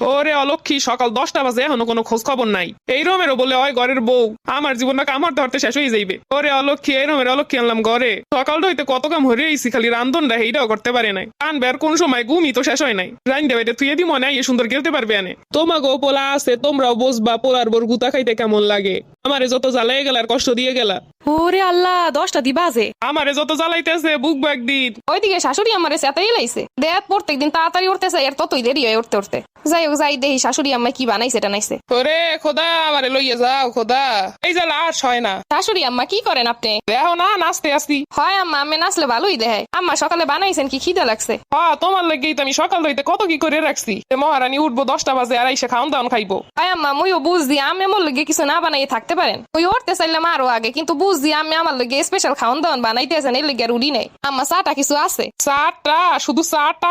ওরে অলক্ষী, সকাল দশটা বাজে, এখনও কোনো খোঁজ খবর নাই। এই রমেরও বলে ওই ঘরের বউ, আমার জীবনটা কামড় ধরতে শেষ হয়ে যাইবে। ওরে অলক্ষী, এই রমের অলক্ষী আনলাম ঘরে। সকালটা হইতে কত কাম হরে আইছি, খালি রান্ধনটা এইটাও করতে পারে নাই। আনবে আর কোন সময় ঘুমই তো শেষ হয় নাই। রাইন দেবে তুই এদি মনে হয় এ সুন্দর গেলতে পারবে আনে। তোমাকেও পোলা আছে, তোমরাও বসবা পোলার বর গুতা খাইতে কেমন লাগে? আমারে যত জ্বালাই গেল আর কষ্ট দিয়ে গেলা। ওরে আল্লাহ দশটা দি বাজে আমারে যত জ্বালাইতেছে বুকবো একদিন ওইদিকে শাশুড়ি আমারে সেতাই লাইছে। দেখ প্রত্যেকদিন তাড়াতাড়ি উঠতেছে এর ততই দেরি হয় উঠতে উঠতে। যাই হোক যাই দেহি শাশুড়ি আম্মা কি বানাইছে টানাইছে। ওরে খোদা আমারে লইয়ে যাও খোদা। এই জ্বালা আর সয় না। শাশুড়ি আম্মা কি করেন আপনি? দেখো না নাচতে আসি। হয় আম্মা আমি নাচলে ভালোই দেখায়। আম্মা সকালে বানাইছেন কি খিদে লাগছে? হ্যাঁ তোমার লাগেই তো আমি সকাল হইতে কত কি করে রাখছি। মহারানী উঠবো দশটা বাজে আর এসে খাওন দাওন খাইবো। হয় আম্মা মুইও বুঝছি আমি আমার লগে কিছু না বানাইয়ে থাকতে পারেন। ওই উঠতে চাইলাম আরও আগে কিন্তু বুঝছি আমি আমার লগে স্পেশাল খাওয়ান দাওয়ান বানাইতেছেন এর লগে আর নাই। আম্মা চাটা কিছু আছে? চারটা শুধু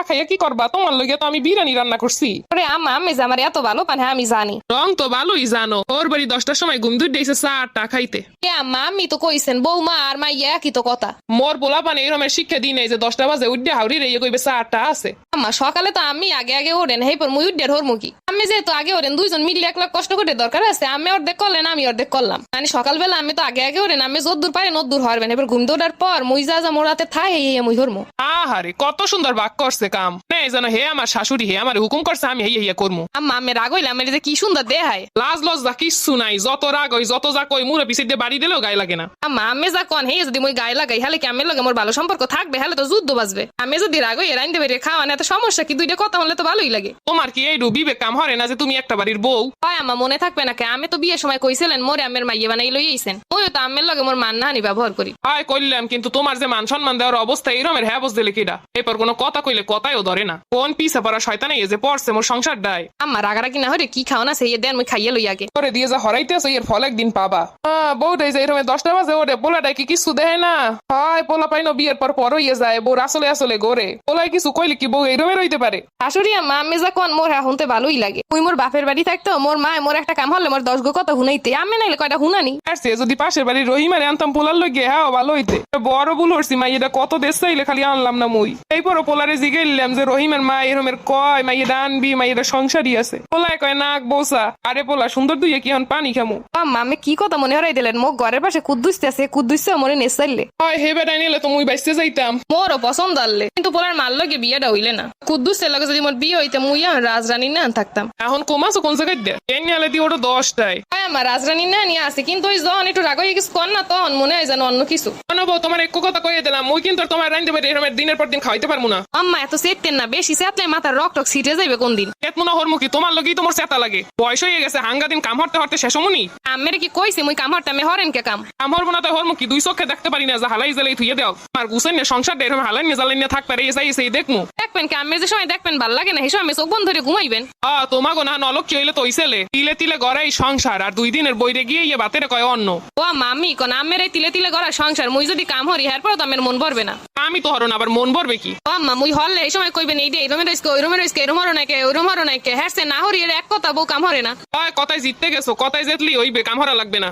খাইয়া কি করবা? তোমার লগে তো আমি বিরিয়ানি রান্না করছি। আম্মা আমি যে আমার এত ভালো পান আমি জানি। রং তো ভালোই জানো। ওর বাড়ি দশটার সময় ঘুম দুধ দিয়েছে চারটা খাইতে। এ আম্মা আমি তো কইছেন বৌমা আর মাইয়া তো কথা। মোর পোলা পানে এরমের শিক্ষা দিই নাই যে দশটা বাজে উঠে হাউরি রে কইবে চারটা আছে। আম্মা সকালে তো আমি আগে আগে ওরেন হেই পর মুই উড্ডের হর মুখি আমি যেহেতু আগে ওরেন দুইজন মিলে এক লাখ কষ্ট করে দরকার আছে আমি অর্ধেক করলেন আমি অর্ধেক করলাম। মানে সকালবেলা আমি তো আগে আগে ওরেন আমি যত দূর পারি নত দূর হরবেন এবার ঘুম দৌড়ার পর মুই যা যা মোড়াতে থাই এই মুই হরমু আহারে কত সুন্দর বাক করছে কাম। নেই যেন হে আমার শাশুড়ি হে আমার হুকুম করছে আমি হেয়ে হেয়ে করমু আম্মা আমি রাগ হইলাম আমার যে কি সুন্দর দেহায় লাজ লজ্জা কিচ্ছু নাই যত রাগ হই যত যা কই মুরে পিছিয়ে দিয়ে বাড়ি দিলেও গায়ে লাগে না। আম্মা আমি যা কন হেই যদি মুই গায়ে লাগাই হলে কি আমি লগে মোর ভালো সম্পর্ক থাকবে হলে তো যুদ্ধ বাজবে। আমি যদি রাগ হই রাইন্দে বেরিয়ে খাওয়া না এত সমস্যা কি দুইটা কথা হলে তো ভালোই লাগে। তোমার কি এই বিবে কাম হরে না যে তুমি একটা বাড়ির বউ? হয় আমার মনে থাকবে না কে? আমি তো বিয়ের সময় কইছিলেন মোরে আমের মাইয়ে বানাই লইয়েছেন ওই তো আমের লগে মোর মান নাহানি ব্যবহার করি। হয় কইলাম কিন্তু তোমার যে মান সম্মান দেওয়ার অবস্থা এইরমের হ্যাঁ বুঝ দিলে কিডা এরপর কোনো কথা কইলে কথাইও ধরে না। কোন পিছে পড়া শয়তানে এই যে পড়ছে মোর সংসার ডায়। আম্মা রাগারাগি না হরে কি খাও না সেই দেন মুই খাইয়ে লই আগে। করে দিয়ে যা হরাইতে আছো এর ফল একদিন পাবা। হ্যাঁ বউটাই যে এরমে দশটা বাজে ওরে পোলাটাই কি কিছু দেয় না। হয় পোলা পাইনো বিয়ের পর পর হইয়ে যায় বউ আসলে আসলে গোরে পোলাই কিছু কইলে কি বউ এইরমে রইতে পারে? শাশুড়ি আম্মা আমি যা কোন মোর হ্যাঁ শুনতে ভালোই লাগে। তুই মোর বাপের বাড়ি থাকতো মোর মা মোর একটা কাম হলে মোর দশ গো কথা হুনাইতে আমি নাইলে কয়টা হুনানি আর সে যদি পাশের বাড়ির রহিমারে আনতাম পোলার লগে হ্যাঁ ভালো হইতে। বড় ভুল হরছি মা এটা কত দেশ চাইলে খালি আনলাম না মুই। এই পর পোলারে জিগাইলাম যে রহিমের মা এরমের কয় মা এটা আনবি মা এটা সংসারই আছে। পোলায় কয় নাক বসা আরে পোলা সুন্দর দুই কি এখন পানি খামু? আমি কি কথা মনে হরাই দিলেন? মোর ঘরের পাশে কুদ্দুসতে আছে কুদ্দুসতে মোরে নেসাইলে হয় হে বেটাই নিলে তো মুই বাইসতে যাইতাম। মোরও পছন্দ আনলে কিন্তু পোলার মার লগে বিয়েটা হইলে না। কুদ্দুসের লগে যদি মোর বিয়ে হইতে মুই আর রাজরানী না থাকতাম। এখন কমাছো কোন জায়গায় দে? এই নিয়ে দিয়ে ওটা দশটায়। হয় আমার রাজরানী না নিয়ে আসে কিন্তু ওই জন একটু রাগ হয়ে কিছু কর না তখন মনে হয় যেন অন্য কিছু। অনব তোমার এক কথা কইয়ে দিলাম। মুই কিন্তু তোমার রাইন্দে পারি এরমের দিনের পর দিন খাইতে পারব না। আম্মা এত সেতেন না বেশি সেতলে মাথার রক টক ছিটে যাইবে কোন দিন কেত মনে হরমুখী তোমার লগেই তোমার চেতা লাগে। বয়স হয়ে গেছে হাঙ্গা দিন কাম হরতে হরতে শেষ হমুনি আমের কি কইছে মুই কাম হরতে আমি হরেন কে কাম? কাম হরবো না তো হরমুখী দুই চোখে দেখতে পারি না যে হালাই জ্বালাই থুয়ে দেও। আর গুছাই না সংসার দেয় হালাই নিয়ে জ্বালাই নিয়ে থাকবে এই যাই সেই দেখমু। দেখবেন কি আমের যে সময় দেখবেন ভালো লাগে না সেই সময় চোখ বন্ধ ধরে ঘুমাইবেন। আ তোমাগো না নলক কি হইলে তো হইছেলে তিলে তিলে গড়াই সংসার আর দুই দিনের বইরে গিয়ে ইয়ে বাতের কয় অন্য ও মামি কোন আমের এই তিলে তিলে গড়া সংসার মুই যদি কাম হরি হ্যার পর তো আমের মন ভরবে না। আমি তো হরণ আবার মন ভরবে কি? আম্মা মুই হল এই সময় কইবেন এই যে এই রুমের রইসকে ওই রুমের রইসকে এরম হরো নাকি ওই রুম হরো নাকি হ্যাঁ না হরি এর এক কথা বউ কাম হরে না। হয় কথায় জিততে গেছো কথায় জেতলি হইবে কাম হরা লাগবে না।